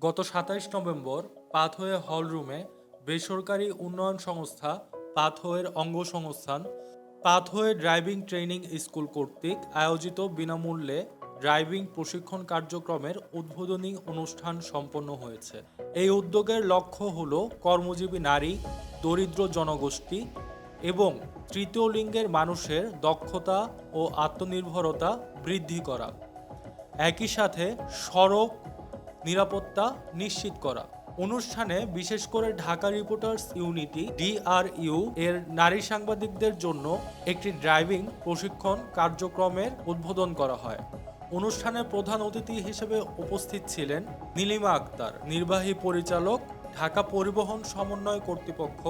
গত সাতাইশ November pathway হলরুমে বেসরকারি উন্নয়ন সংস্থা পাথওয়ের অঙ্গ সংস্থান পাথওয়ে ড্রাইভিং ট্রেনিং স্কুল কর্তৃক আয়োজিত বিনামূল্যে ড্রাইভিং প্রশিক্ষণ কার্যক্রমের উদ্বোধনী অনুষ্ঠান সম্পন্ন হয়েছে। এই উদ্যোগের লক্ষ্য হল কর্মজীবী নারী, দরিদ্র জনগোষ্ঠী এবং তৃতীয় লিঙ্গের মানুষের দক্ষতা ও আত্মনির্ভরতা বৃদ্ধি করা। একই সাথে সড়ক নিরাপত্তা নিশ্চিত করা। অনুষ্ঠানে বিশেষ করে ঢাকা রিপোর্টার্স ইউনিটি, ডিআরইউ এর নারী সাংবাদিকদের জন্য একটি ড্রাইভিং প্রশিক্ষণ কার্যক্রমের উদ্বোধন করা হয়। অনুষ্ঠানে প্রধান অতিথি হিসেবে উপস্থিত ছিলেন নীলিমা আক্তার, নির্বাহী পরিচালক, ঢাকা পরিবহন সমন্বয় কর্তৃপক্ষ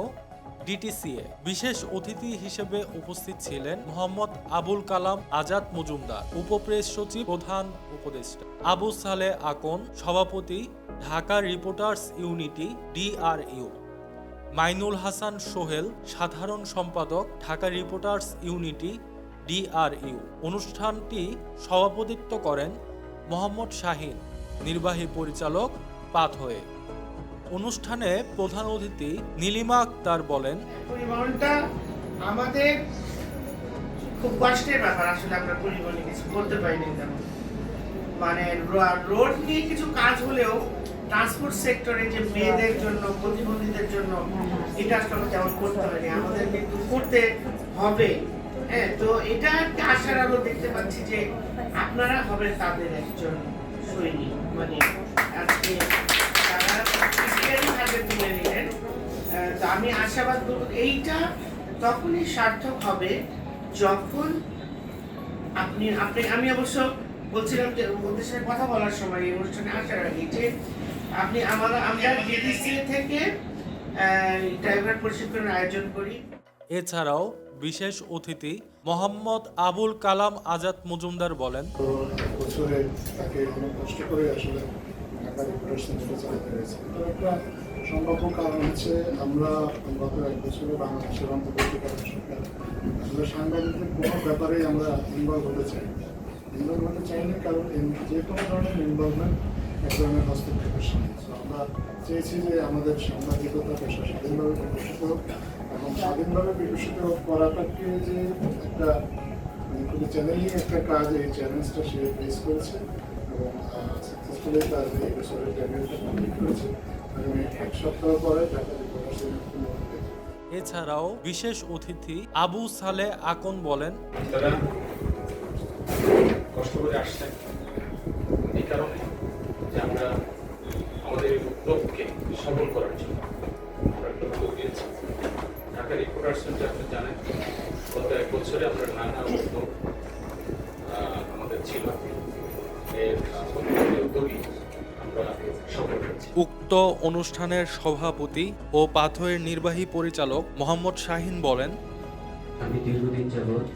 ডিটিসিএ। বিশেষ অতিথি হিসেবে উপস্থিত ছিলেন মোহাম্মদ আবুল কালাম আজাদ মজুমদার, উপপ্রেস সচিব, প্রধান উপদেষ্টা। আবু সালে আকন, সভাপতি, Dhaka reporters unity, DRU. Mainul Hasan Sohel, সাধারণ সম্পাদক, ঢাকা রিপোর্টার্স ইউনিটি, ডিআরইউ। অনুষ্ঠানটি সভাপতিত্ব করেন মোহাম্মদ শাহিন, নির্বাহী পরিচালক পাথওয়ে অনুষ্ঠানে প্রধান অতিথি নীলিমা আক্তার বলেন আমাদের খুব কষ্টের ব্যাপার, আসলে আমরা পরিবহনে কিছু করতে পারিনি মানে রোড নিয়ে কিছু কাজ হলেও ট্রান্সপোর্ট সেক্টরে যে মেয়েদের জন্য, প্রতিবন্ধীদের জন্য এটা আসলে তেমন করতে পারিনি আমাদের কিন্তু করতে হবে। হ্যাঁ তো এটা একটা আশার আলো দেখতে পাচ্ছি যে আপনারা হবেন তাদের একজন সৈনিক মানে আমি আশাবাদ করব এইটা তখনই সার্থক হবে যখন আপনি আপনি আমি অবশ্য বলছিলাম যে ওদের সাথে কথা বলার সময় এই অনুষ্ঠানে আসার আগে যে আপনি আমরা আমরা ডিডিসি থেকে ড্রাইভার প্রশিক্ষণের আয়োজন করি। এছাড়াও বিশেষ অতিথি মোহাম্মদ আবুল কালাম আজাদ মজুমদার বলেন তাকে অনেক কষ্ট করে আসলে রিপোর্টার সেন্টারে চালাতে হয়েছে সম্ভাব্য কারণ হচ্ছে আমরা গত এক বছরে বাংলাদেশের অন্তর্বর্তীকালীন সরকার। আসলে সাংবাদিকদের কোনো ব্যাপারেই আমরা ইনভলভ হতে চাই ইনভলভ হতে চাই না কারণ যে কোনো ধরনের ইনভলভমেন্ট এক ধরনের হস্তক্ষেপের So, আমরা চেয়েছি যে আমাদের সাংবাদিকতা পেশা স্বাধীনভাবে বিকশিত হোক এবং স্বাধীনভাবে বিকশিত করাটাকে যে একটা মানে খুবই চ্যালেঞ্জিং একটা কাজ এই চ্যালেঞ্জটা সে ফেস করেছে। এছাড়াও বিশেষ অতিথি আবু সালে আকন বলেন কষ্ট করে আসছেন এই কারণে যে আমরা আমাদের উদ্যোগকে সফল করার জন্য আমরা আপনি জানেন, গত এক বছরে আমরা নানা উদ্যোগ উক্ত অনুষ্ঠানের সভাপতি ও পাথরের নির্বাহী পরিচালক মোহাম্মদ শাহিন বলেন, আমি দীর্ঘদিন যাবৎ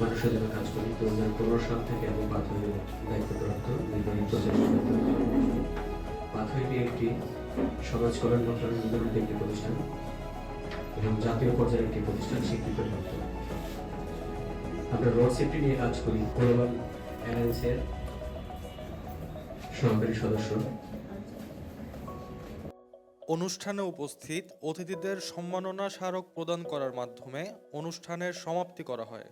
মানুষের জন্য কাজ করি দু হাজার পনেরো সাল থেকে আমি পাথরের দায়িত্বপ্রাপ্ত নির্বাহী প্রচেষ্টা পাথরটি একটি সমাজ কল্যাণ মন্ত্রণালয়ের একটি প্রতিষ্ঠান এবং জাতীয় পর্যায়ের একটি প্রতিষ্ঠান স্বীকৃতপ্রাপ্ত আমরা রোড সেফটি নিয়ে কাজ করি গ্লোবাল সদস্য। অনুষ্ঠানে উপস্থিত অতিথিদের সম্মাননা স্মারক প্রদান করার মাধ্যমে অনুষ্ঠানের সমাপ্তি করা হয়।